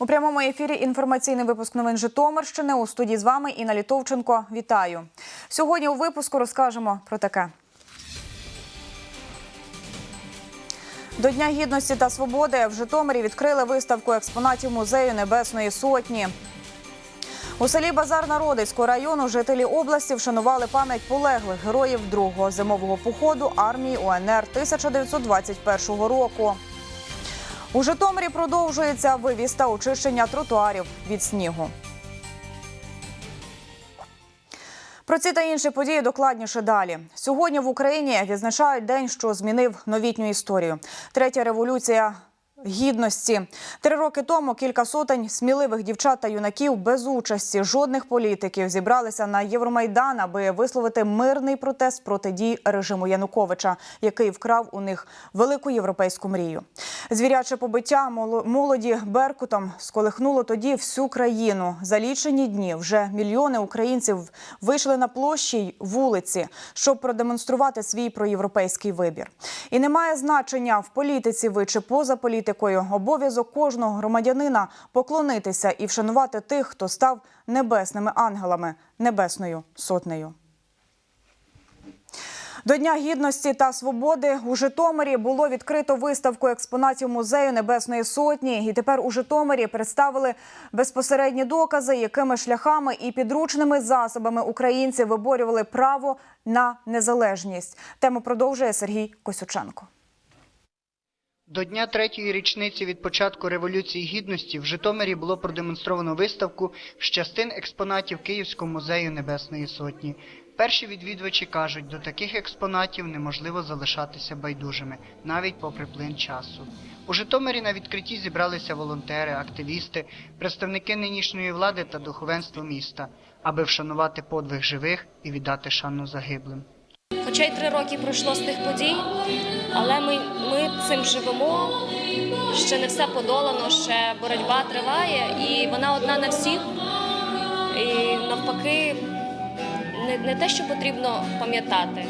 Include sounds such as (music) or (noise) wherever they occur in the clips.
У прямому ефірі інформаційний випуск новин Житомирщини. У студії з вами Інна Літовченко. Вітаю. Сьогодні у випуску розкажемо про таке. До Дня гідності та свободи в Житомирі відкрили виставку експонатів музею Небесної Сотні. У селі Базар Народицького району жителі області вшанували пам'ять полеглих героїв другого зимового походу армії УНР 1921 року. У Житомирі продовжується вивіз та очищення тротуарів від снігу. Про ці та інші події докладніше далі. Сьогодні в Україні відзначають день, що змінив новітню історію. Третя революція. Гідності три роки тому кілька сотень сміливих дівчат та юнаків без участі жодних політиків зібралися на Євромайдан, аби висловити мирний протест проти дій режиму Януковича, який вкрав у них велику європейську мрію. Звіряче побиття моло- молоді Беркутом сколихнуло тоді всю країну. За лічені дні вже мільйони українців вийшли на площі й вулиці, щоб продемонструвати свій проєвропейський вибір. І немає значення в політиці ви чи поза політикою. Обов'язок кожного громадянина поклонитися і вшанувати тих, хто став небесними ангелами, небесною сотнею. До Дня гідності та свободи у Житомирі було відкрито виставку експонатів музею Небесної Сотні. І тепер у Житомирі представили безпосередні докази, якими шляхами і підручними засобами українці виборювали право на незалежність. Тему продовжує Сергій Косюченко. До дня третьої річниці від початку Революції Гідності в Житомирі було продемонстровано виставку з частин експонатів Київського музею Небесної Сотні. Перші відвідувачі кажуть, до таких експонатів неможливо залишатися байдужими, навіть попри плин часу. У Житомирі на відкритті зібралися волонтери, активісти, представники нинішньої влади та духовенство міста, аби вшанувати подвиг живих і віддати шану загиблим. Хоча й три роки пройшло з тих подій, але ми, ми цим живемо. Ще не все подолано, ще боротьба триває, і вона одна на всіх. І навпаки, не, не те, що потрібно пам'ятати,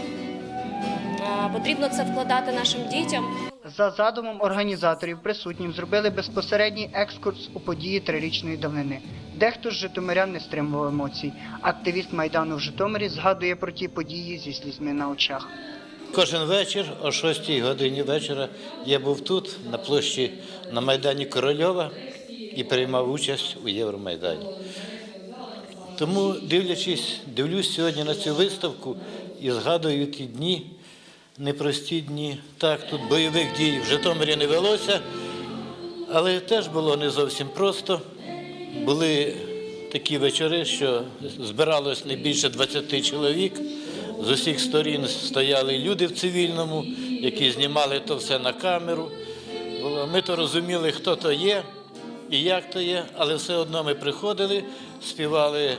потрібно це вкладати нашим дітям. За задумом організаторів присутнім зробили безпосередній екскурс у події трирічної давнини. Дехто з житомирян не стримував емоцій. Активіст Майдану в Житомирі згадує про ті події зі слізьми на очах. Кожен вечір о 6 годині вечора я був тут, на площі на Майдані Корольова і приймав участь у Євромайдані. Тому, дивлячись, дивлюсь сьогодні на цю виставку і згадую ті дні, непрості дні. Так, тут бойових дій в Житомирі не велося, але теж було не зовсім просто. Були такі вечори, що збиралось не більше 20 чоловік. З усіх сторін стояли люди в цивільному, які знімали то все на камеру. Ми то розуміли, хто то є і як то є, але все одно ми приходили, співали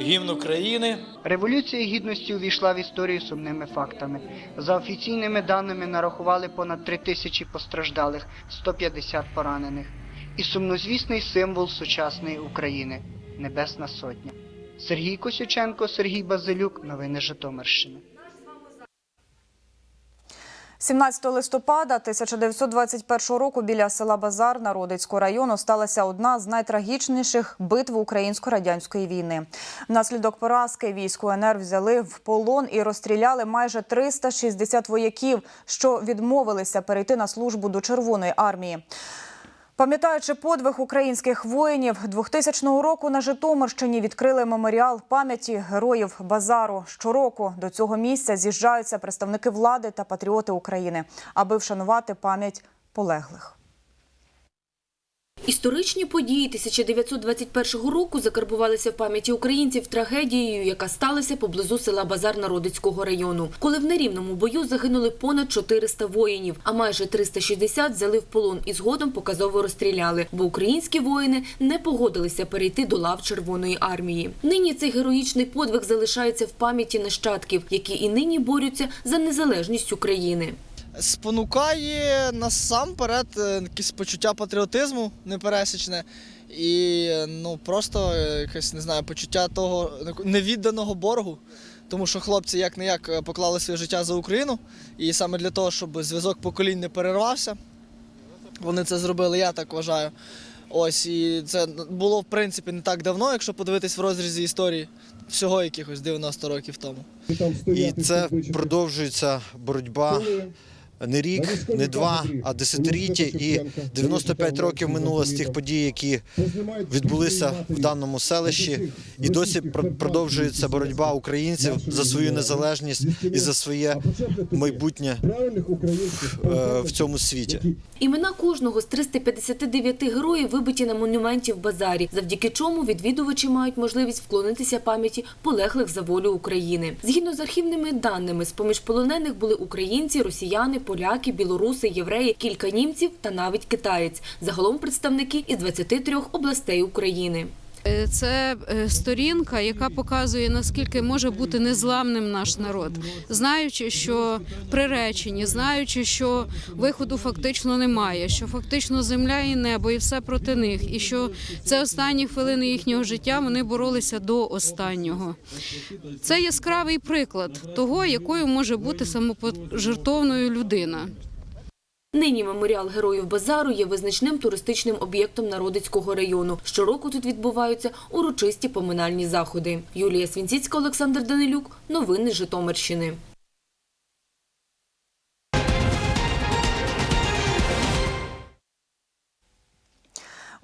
гімн України. Революція гідності увійшла в історію сумними фактами. За офіційними даними нарахували понад 3 тисячі постраждалих, 150 поранених. І сумнозвісний символ сучасної України Небесна Сотня. Сергій Косюченко, Сергій Базилюк. Новини Житомирщини. 17 листопада 1921 року біля села Базар Народицького району сталася одна з найтрагічніших битв українсько-радянської війни. Внаслідок поразки військ УНР взяли в полон і розстріляли майже 360 вояків, що відмовилися перейти на службу до Червоної армії. Пам'ятаючи подвиг українських воїнів, 2000 року на Житомирщині відкрили меморіал пам'яті героїв базару. Щороку до цього місця з'їжджаються представники влади та патріоти України, аби вшанувати пам'ять полеглих. Історичні події 1921 року закарбувалися в пам'яті українців трагедією, яка сталася поблизу села Базар Народицького району, коли в нерівному бою загинули понад 400 воїнів, а майже 360 взяли в полон і згодом показово розстріляли, бо українські воїни не погодилися перейти до лав Червоної армії. Нині цей героїчний подвиг залишається в пам'яті нащадків, які і нині борються за незалежність України. Спонукає насамперед е, якесь почуття патріотизму непересічне. І ну просто е, якесь не знаю, почуття того невідданого боргу. Тому що хлопці як не як поклали своє життя за Україну, і саме для того, щоб зв'язок поколінь не перервався, вони це зробили, я так вважаю. Ось і це було в принципі не так давно, якщо подивитись в розрізі історії, всього якихось 90 років тому. І це продовжується боротьба не рік, не два, а десятиліття. І 95 років минуло з тих подій, які відбулися в даному селищі, і досі пр- продовжується боротьба українців за свою незалежність і за своє майбутнє е, в цьому світі. Імена кожного з 359 героїв вибиті на монументі в базарі, завдяки чому відвідувачі мають можливість вклонитися пам'яті полеглих за волю України. Згідно з архівними даними, з поміж полонених були українці, росіяни, поляки, білоруси, євреї, кілька німців та навіть китаєць. Загалом представники із 23 областей України. Е, Це е, сторінка, яка показує наскільки може бути незламним наш народ, знаючи, що приречені, знаючи, що виходу фактично немає, що фактично земля і небо, і все проти них, і що це останні хвилини їхнього життя вони боролися до останнього. Це яскравий приклад того, якою може бути самопожертовною людина. Нині меморіал героїв базару є визначним туристичним об'єктом Народицького району. Щороку тут відбуваються урочисті поминальні заходи. Юлія Свінціцька, Олександр Данилюк. Новини Житомирщини.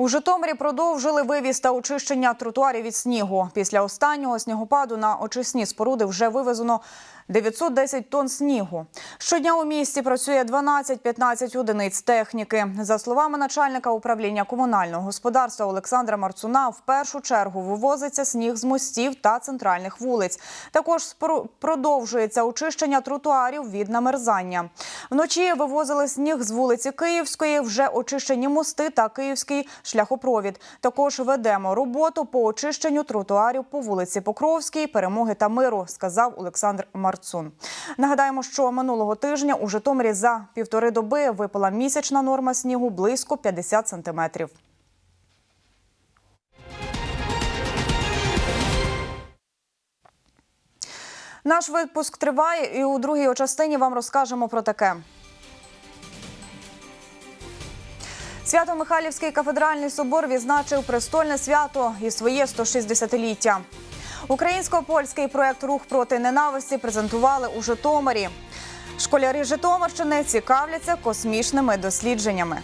У Житомирі продовжили вивіз та очищення тротуарів від снігу. Після останнього снігопаду на очисні споруди вже вивезено 910 тонн снігу. Щодня у місті працює 12-15 одиниць техніки. За словами начальника управління комунального господарства Олександра Марцуна, в першу чергу вивозиться сніг з мостів та центральних вулиць. Також продовжується очищення тротуарів від намерзання. Вночі вивозили сніг з вулиці Київської, вже очищені мости та київський шляхопровід. Також ведемо роботу по очищенню тротуарів по вулиці Покровській, Перемоги та Миру, сказав Олександр Марцун. Нагадаємо, що минулого тижня у Житомирі за півтори доби випала місячна норма снігу близько 50 сантиметрів. Наш випуск триває, і у другій частині вам розкажемо про таке. Свято-Михайлівський кафедральний собор відзначив престольне свято і своє 160-ліття. Українсько-польський проект Рух проти ненависті презентували у Житомирі. Школярі Житомирщини цікавляться космічними дослідженнями.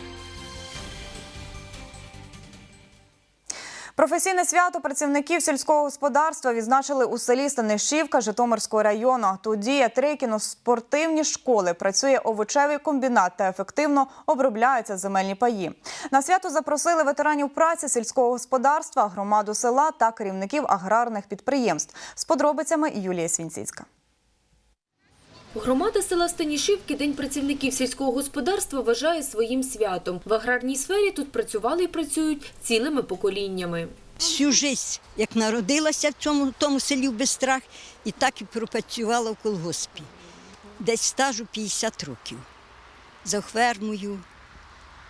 Професійне свято працівників сільського господарства відзначили у селі Станишівка Житомирського району. Тут діє три кіноспортивні школи, працює овочевий комбінат та ефективно обробляються земельні паї. На свято запросили ветеранів праці сільського господарства, громаду села та керівників аграрних підприємств. З подробицями Юлія Свінціцька. Громада села Станішівки День працівників сільського господарства вважає своїм святом. В аграрній сфері тут працювали і працюють цілими поколіннями. всю життя, як народилася в цьому тому селі в Бестрах, і так і пропрацювала в колгоспі. Десь стажу 50 років. За фермою,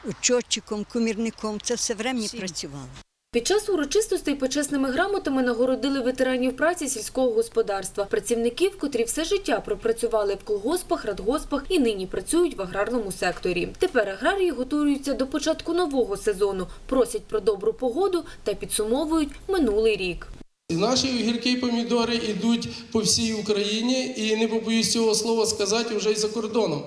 учотчиком, комірником. Це все врем'я працювала. Під час урочистостей почесними грамотами нагородили ветеранів праці сільського господарства, працівників, котрі все життя пропрацювали в колгоспах, радгоспах і нині працюють в аграрному секторі. Тепер аграрії готуються до початку нового сезону, просять про добру погоду та підсумовують минулий рік. Наші огірки і помідори йдуть по всій Україні, і не побоюсь цього слова сказати вже й за кордоном.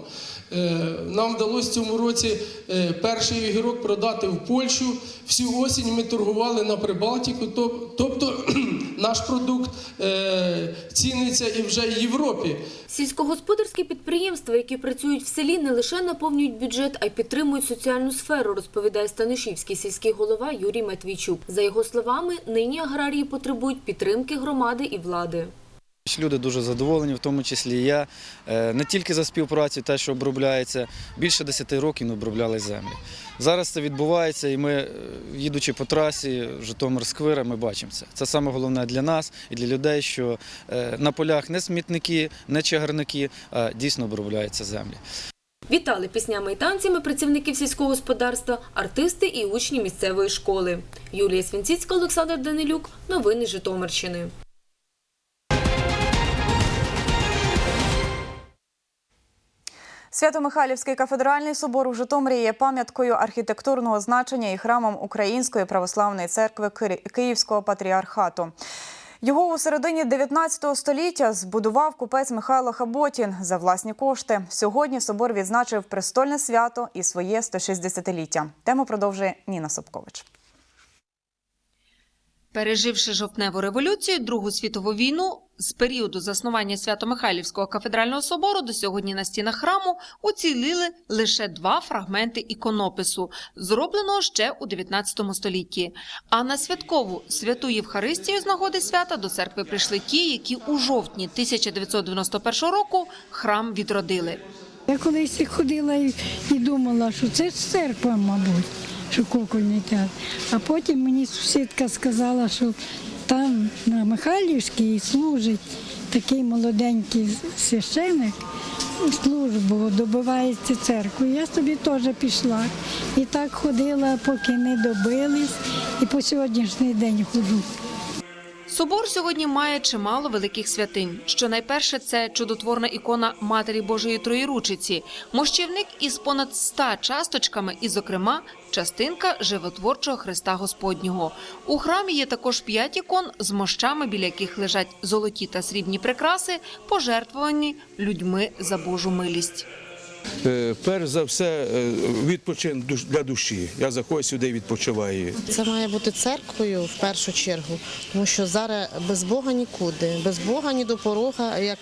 Е, Нам вдалося цьому році е, перший огірок продати в Польщу. Всю осінь ми торгували на Прибалтику. Тобто (clears throat) наш продукт е, ціниться і вже в Європі. Сільськогосподарські підприємства, які працюють в селі, не лише наповнюють бюджет, а й підтримують соціальну сферу, розповідає Станишівський сільський голова Юрій Матвійчук. За його словами, нині аграрії потребують підтримки громади і влади. Люди дуже задоволені, в тому числі я. Е, Не тільки за співпрацю, те, що обробляється, більше 10 років ми обробляли землі. Зараз це відбувається, і ми, е, їдучи по трасі Житомир-Сквира, ми бачимо це. Це саме головне для нас і для людей, що е, на полях не смітники, не чагарники, а дійсно обробляються землі. Вітали піснями і танцями працівників сільського господарства, артисти і учні місцевої школи. Юлія Свінціцька, Олександр Данилюк. Новини Житомирщини. Свято-Михайлівський кафедральний собор у Житомирі є пам'яткою архітектурного значення і храмом Української православної церкви Київського патріархату. Його у середині 19 століття збудував купець Михайло Хаботін за власні кошти. Сьогодні собор відзначив престольне свято і своє 160-ліття. Тему продовжує Ніна Собкович. Переживши жовтневу революцію, Другу світову війну, з періоду заснування Свято-Михайлівського кафедрального собору до сьогодні на стінах храму уціліли лише два фрагменти іконопису, зробленого ще у 19 столітті. А на святкову святу Євхаристію з нагоди свята до церкви прийшли ті, які у жовтні 1991 року храм відродили. Я колись ходила і думала, що це церква, мабуть, що кукольний театр. А потім мені сусідка сказала, що там на Михайлівській служить такий молоденький священик, службу добивається церкву. Я собі теж пішла. І так ходила, поки не добились, і по сьогоднішній день ходжу. Собор сьогодні має чимало великих святинь. Що найперше, це чудотворна ікона Матері Божої Троєручиці, мощівник із понад ста часточками, і, зокрема, частинка животворчого Христа Господнього. У храмі є також п'ять ікон з мощами, біля яких лежать золоті та срібні прикраси, пожертвовані людьми за Божу милість. Е, Перш за все, е, відпочинок для душі. Я заходжу сюди і відпочиваю. Це має бути церквою в першу чергу, тому що зараз без Бога нікуди, без Бога ні до порога, як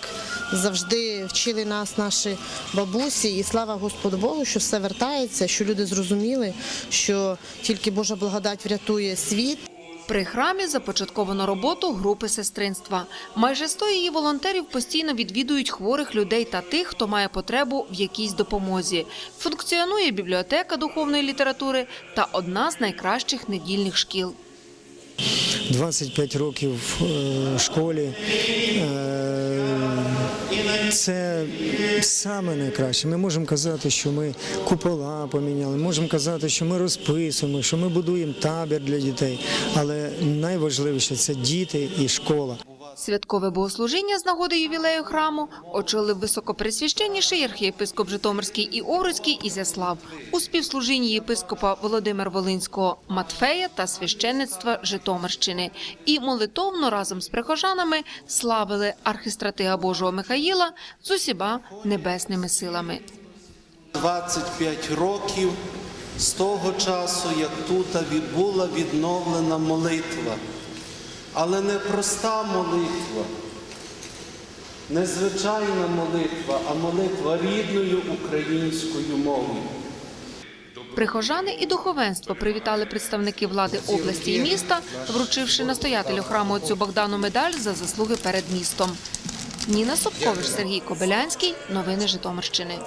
завжди вчили нас наші бабусі, і слава Господу Богу, що все вертається, що люди зрозуміли, що тільки Божа благодать врятує світ. При храмі започатковано роботу групи сестринства. Майже 100 її волонтерів постійно відвідують хворих людей та тих, хто має потребу в якійсь допомозі. Функціонує бібліотека духовної літератури та одна з найкращих недільних шкіл. 25 років в школі. Це саме найкраще. Ми можемо казати, що ми купола поміняли, можемо казати, що ми розписуємо, що ми будуємо табір для дітей. Але найважливіше це діти і школа. Святкове богослужіння з нагоди ювілею храму очолив високопресвященніший архієпископ Житомирський і Овруцький Ізяслав у співслужінні єпископа Володимира Волинського Матфея та священництва Житомирщини. І молитовно разом з прихожанами славили архистратига Божого Михаїла з усіма небесними силами. 25 років з того часу, як тут відбула відновлена молитва. Але не проста молитва, не звичайна молитва, а молитва рідною українською мовою. Прихожани і духовенство привітали представники влади області і міста, вручивши настоятелю храму отцю Богдану медаль за заслуги перед містом. Ніна Собкович, Сергій Кобилянський. Новини Житомирщини.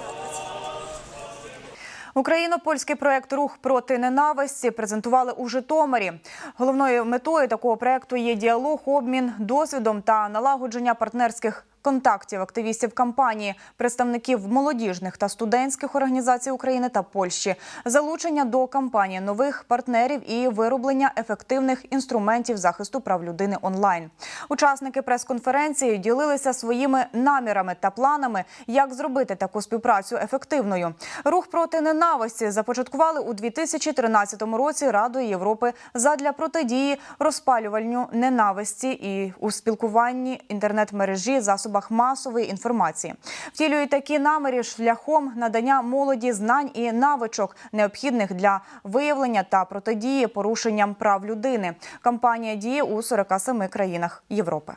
Україно-польський проект Рух проти ненависті презентували у Житомирі. Головною метою такого проекту є діалог, обмін досвідом та налагодження партнерських контактів активістів кампанії, представників молодіжних та студентських організацій України та Польщі, залучення до кампанії нових партнерів і вироблення ефективних інструментів захисту прав людини онлайн. Учасники прес-конференції ділилися своїми намірами та планами, як зробити таку співпрацю ефективною. Рух проти ненависті започаткували у 2013 році Радою Європи задля протидії розпалювальню ненависті і у спілкуванні інтернет-мережі засобах масової інформації. Втілюють такі наміри шляхом надання молоді знань і навичок, необхідних для виявлення та протидії порушенням прав людини. Кампанія діє у 47 країнах Європи.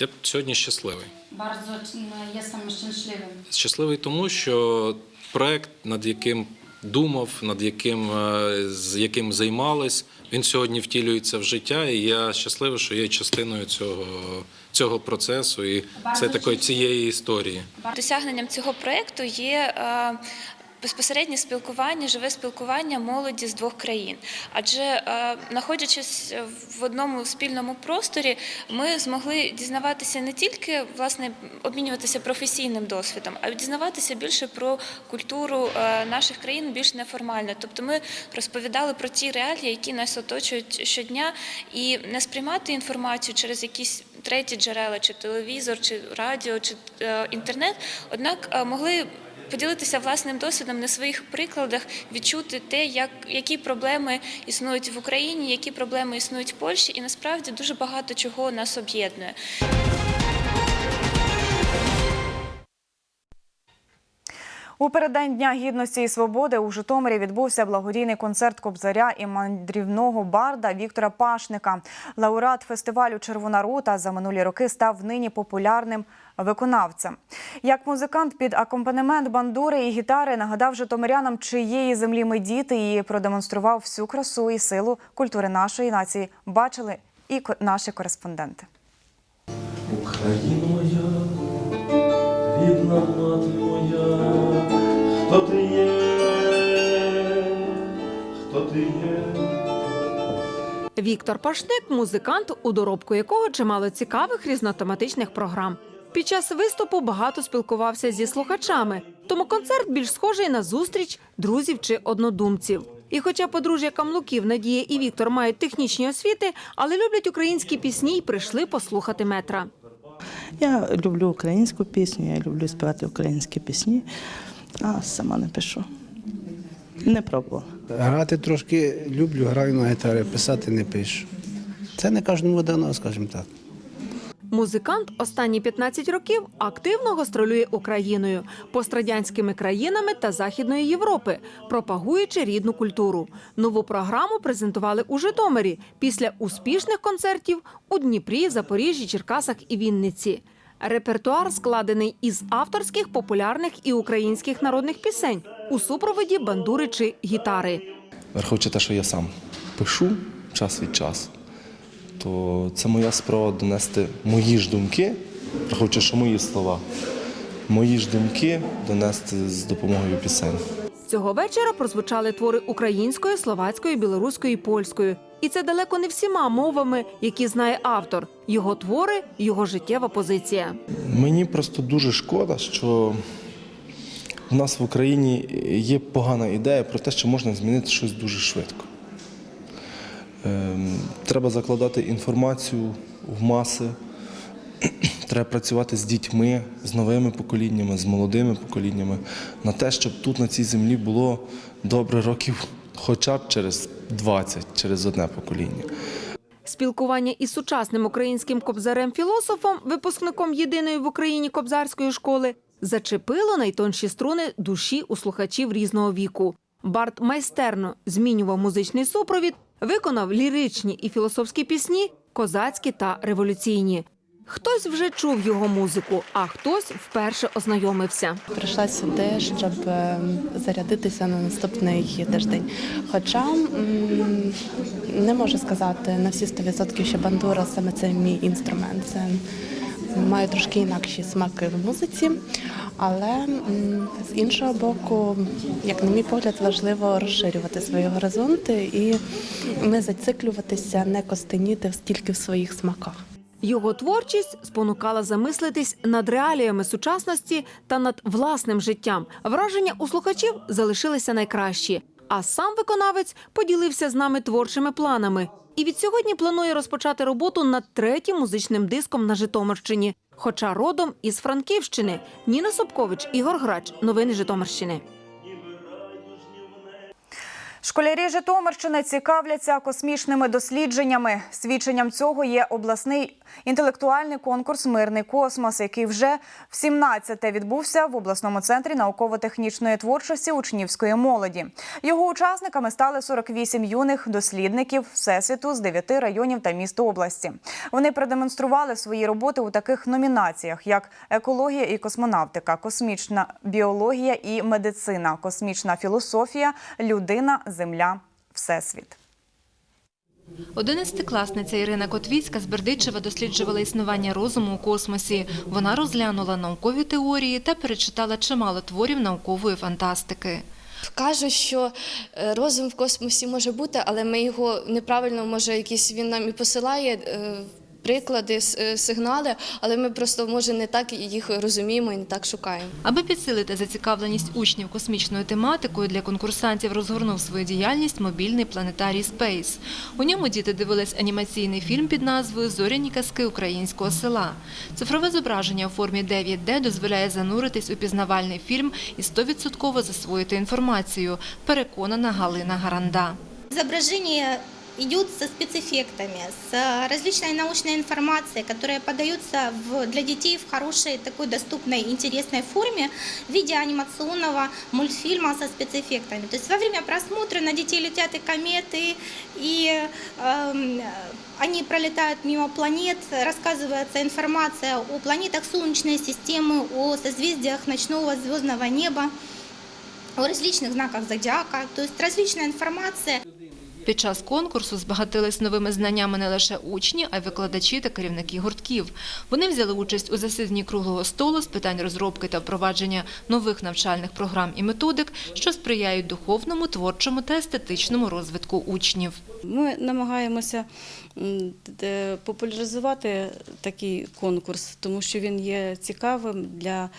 Я сьогодні щасливий. Bardzo jestem szczęśliwy. Щасливий тому, що проект, над яким думав, над яким е, з яким займались, він сьогодні втілюється в життя, і я щасливий, що є частиною цього, цього процесу і це такої цієї історії. Досягненням цього проекту є е, безпосереднє спілкування, живе спілкування молоді з двох країн. Адже е, знаходячись в одному спільному просторі, ми змогли дізнаватися не тільки власне обмінюватися професійним досвідом, а й дізнаватися більше про культуру е, наших країн більш неформально. Тобто ми розповідали про ті реалії, які нас оточують щодня, і не сприймати інформацію через якісь треті джерела, чи телевізор, чи радіо, чи е, інтернет. Однак е, могли поділитися власним досвідом на своїх прикладах, відчути те, як, які проблеми існують в Україні, які проблеми існують в Польщі, і насправді дуже багато чого нас об'єднує. У переддень Дня гідності і свободи у Житомирі відбувся благодійний концерт кобзаря і мандрівного барда Віктора Пашника. Лауреат фестивалю Червона рута за минулі роки став нині популярним виконавцем. Як музикант під акомпанемент бандури і гітари нагадав житомирянам, чиєї землі ми діти, і продемонстрував всю красу і силу культури нашої нації. Бачили і наші кореспонденти. Україна моя, рідна мати моя, хто ти є, хто ти є? Віктор Пашник музикант, у доробку якого чимало цікавих різнотематичних програм. Під час виступу багато спілкувався зі слухачами, тому концерт більш схожий на зустріч друзів чи однодумців. І хоча подружжя Камлуків Надія і Віктор мають технічні освіти, але люблять українські пісні і прийшли послухати метра. Я люблю українську пісню, я люблю співати українські пісні, а сама не пишу. Не пробувала. Грати трошки люблю, граю на гітарі, писати не пишу. Це не кожному дано, скажімо так. Музикант останні 15 років активно гастролює Україною, пострадянськими країнами та Західної Європи, пропагуючи рідну культуру. Нову програму презентували у Житомирі після успішних концертів у Дніпрі, Запоріжжі, Черкасах і Вінниці. Репертуар складений із авторських, популярних і українських народних пісень у супроводі бандури чи гітари. Враховуючи те, що я сам пишу час від часу, то це моя справа донести мої ж думки, враховуючи, що мої слова, мої ж думки донести з допомогою пісень. Цього вечора прозвучали твори українською, словацькою, білоруською і польською. І це далеко не всіма мовами, які знає автор. Його твори, його життєва позиція. Мені просто дуже шкода, що в нас в Україні є погана ідея про те, що можна змінити щось дуже швидко. Ем, Треба закладати інформацію в маси, (clears throat) треба працювати з дітьми, з новими поколіннями, з молодими поколіннями на те, щоб тут на цій землі було добре років хоча б через 20, через одне покоління. Спілкування із сучасним українським кобзарем-філософом, випускником єдиної в Україні кобзарської школи, зачепило найтонші струни душі у слухачів різного віку. Барт майстерно змінював музичний супровід, виконав ліричні і філософські пісні, козацькі та революційні. Хтось вже чув його музику, а хтось вперше ознайомився. Прийшла сюди, щоб е, зарядитися на наступний тиждень. Хоча не можу сказати на всі 100%, що бандура саме це мій інструмент. Це маю трошки інакші смаки в музиці, але з іншого боку, як на мій погляд, важливо розширювати свої горизонти і не зациклюватися, не костеніти тільки в своїх смаках. Його творчість спонукала замислитись над реаліями сучасності та над власним життям. Враження у слухачів залишилися найкращі. А сам виконавець поділився з нами творчими планами. І від сьогодні планує розпочати роботу над третім музичним диском на Житомирщині. Хоча родом із Франківщини Ніна Собкович, Ігор Грач. Новини Житомирщини. Школярі Житомирщини цікавляться космічними дослідженнями. Свідченням цього є обласний інтелектуальний конкурс Мирний космос, який вже в 17-те відбувся в обласному центрі науково-технічної творчості учнівської молоді. Його учасниками стали 48 юних дослідників всесвіту з 9 районів та міст області. Вони продемонстрували свої роботи у таких номінаціях, як екологія і космонавтика, космічна біологія і медицина, космічна філософія, людина, земля, всесвіт. Одинадцятикласниця Ірина Котвіцька з Бердичева досліджувала існування розуму у космосі. Вона розглянула наукові теорії та перечитала чимало творів наукової фантастики. Кажуть, що е, розум в космосі може бути, але ми його неправильно, може, якийсь він нам і посилає е, приклади, е, сигнали, але ми просто може не так їх розуміємо і не так шукаємо. Аби підсилити зацікавленість учнів космічною тематикою, для конкурсантів розгорнув свою діяльність мобільний планетарій Спейс. У ньому діти дивились анімаційний фільм під назвою Зоряні казки українського села. Цифрове зображення у формі 9D дозволяє зануритись у пізнавальний фільм і 100% засвоїти інформацію, переконана Галина Гаранда. Изображение идет со спецэффектами, с различной научной информацией, которая подается в- для детей в хорошей, такой доступной, интересной форме в виде анимационного мультфильма со спецэффектами. То есть во время просмотра на детей летят и кометы, и эм, они пролетают мимо планет, рассказывается информация о планетах Солнечной системы, о созвездиях ночного звездного неба, о различных знаках зодиака, то есть различная информация. Під час конкурсу збагатились новими знаннями не лише учні, а й викладачі та керівники гуртків. Вони взяли участь у засіданні круглого столу з питань розробки та впровадження нових навчальних програм і методик, що сприяють духовному, творчому та естетичному розвитку учнів. Ми намагаємося популяризувати такий конкурс, тому що він є цікавим для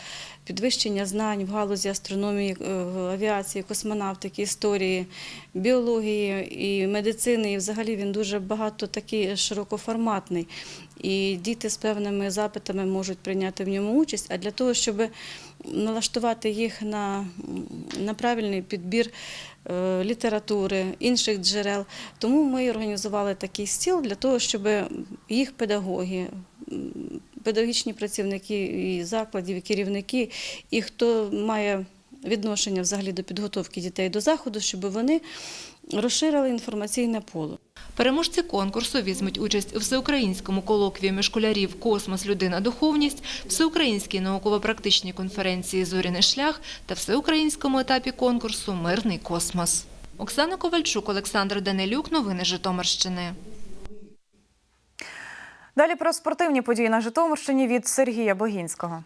підвищення знань в галузі астрономії, е, авіації, космонавтики, історії, біології і медицини. І взагалі він дуже багато такий широкоформатний. І діти з певними запитами можуть прийняти в ньому участь. А для того, щоб налаштувати їх на, на правильний підбір е, літератури, інших джерел. Тому ми організували такий стіл для того, щоб їх педагоги, педагогічні працівники і закладів, і керівники, і хто має відношення взагалі до підготовки дітей до заходу, щоб вони розширили інформаційне поле. Переможці конкурсу візьмуть участь у всеукраїнському колоквіумі школярів «Космос. Людина. Духовність», всеукраїнській науково-практичній конференції «Зоряний шлях» та всеукраїнському етапі конкурсу «Мирний космос». Оксана Ковальчук, Олександр Данилюк. Новини Житомирщини. Далі про спортивні події на Житомирщині від Сергія Богінського.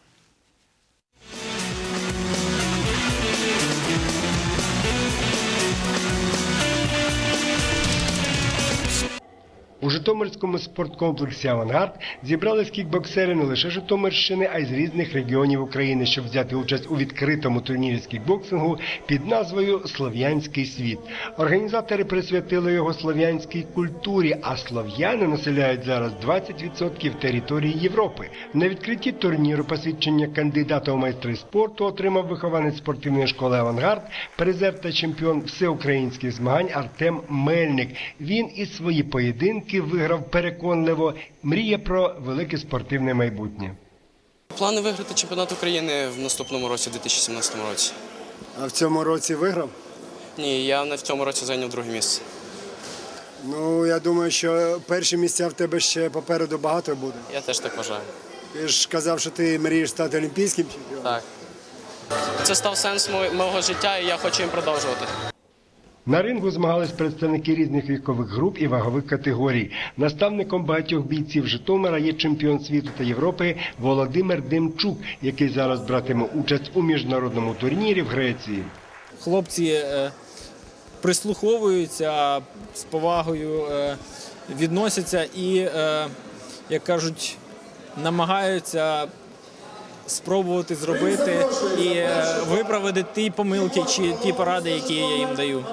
У Житомирському спорткомплексі Авангард зібрались кікбоксери не лише Житомирщини, а й з різних регіонів України, щоб взяти участь у відкритому турнірі з кікбоксингу під назвою Слов'янський світ. Організатори присвятили його слов'янській культурі, а слов'яни населяють зараз 20% території Європи. На відкритті турніру посвідчення кандидата у майстри спорту отримав вихованець спортивної школи Авангард, призер та чемпіон всеукраїнських змагань Артем Мельник. Він і свої поєдинки виграв переконливо. Мріє про велике спортивне майбутнє. Плани виграти чемпіонат України в наступному році, 2017 році. А в цьому році виграв? Ні, я не в цьому році зайняв друге місце. Ну, я думаю, що перші місця в тебе ще попереду багато буде. Я теж так вважаю. Ти ж казав, що ти мрієш стати олімпійським чемпіоном. Так. Це став сенс мо- мого життя, і я хочу їм продовжувати. На рингу змагались представники різних вікових груп і вагових категорій. Наставником багатьох бійців Житомира є чемпіон світу та Європи Володимир Демчук, який зараз братиме участь у міжнародному турнірі в Греції. хлопці е, прислуховуються з повагою, е, відносяться і, е, як кажуть, намагаються спробувати зробити і виправити ті помилки чи ті поради, які я їм даю.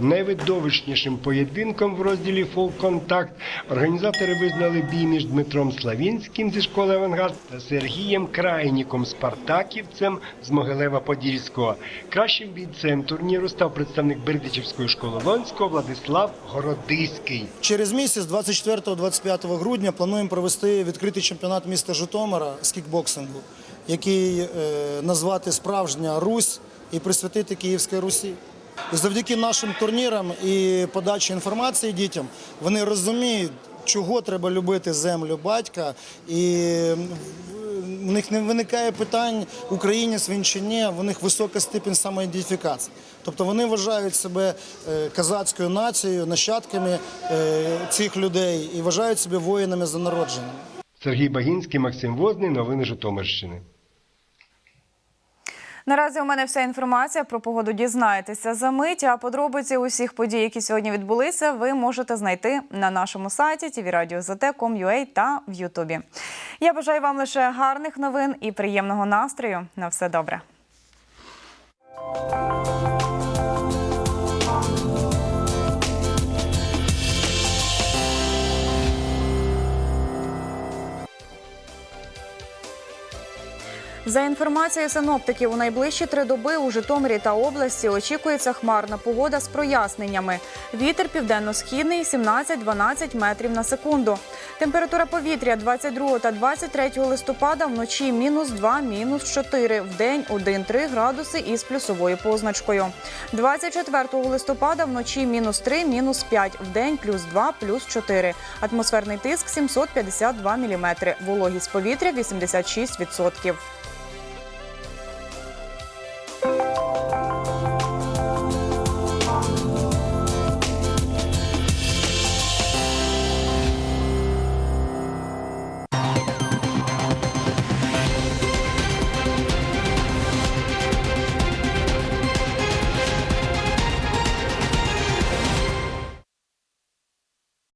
Найвидовищнішим поєдинком в розділі «Фол-контакт» організатори визнали бій між Дмитром Славінським зі школи «Авангард» та Сергієм Крайніком Спартаківцем з Могилева-Подільського. Кращим бійцем турніру став представник Бердичівської школи Лонського Владислав Городиський. Через місяць, 24-25 грудня, плануємо провести відкритий чемпіонат міста Житомира з кікбоксингу, який е, назвати Справжня Русь і присвятити Київській Русі. Завдяки нашим турнірам і подачі інформації дітям вони розуміють, чого треба любити землю батька, і в них не виникає питань українець він чи в них висока степень самоідентифікації. Тобто вони вважають себе е, казацькою нацією, нащадками е, цих людей і вважають себе воїнами за народженням. Сергій Багінський, Максим Возний. Новини Житомирщини. Наразі у мене вся інформація про погоду дізнаєтеся за мить. А подробиці усіх подій, які сьогодні відбулися, ви можете знайти на нашому сайті tvradio.zt.com.ua та в Ютубі. Я бажаю вам лише гарних новин і приємного настрою. На все добре. За інформацією синоптиків, у найближчі три доби у Житомирі та області очікується хмарна погода з проясненнями. Вітер південно-східний 17-12 метрів на секунду. Температура повітря 22 та 23 листопада вночі мінус 2, мінус 4, в день 1-3 градуси із плюсовою позначкою. 24 листопада вночі мінус 3, мінус 5, в день плюс 2, плюс 4. Атмосферний тиск 752 міліметри. Вологість повітря 86%.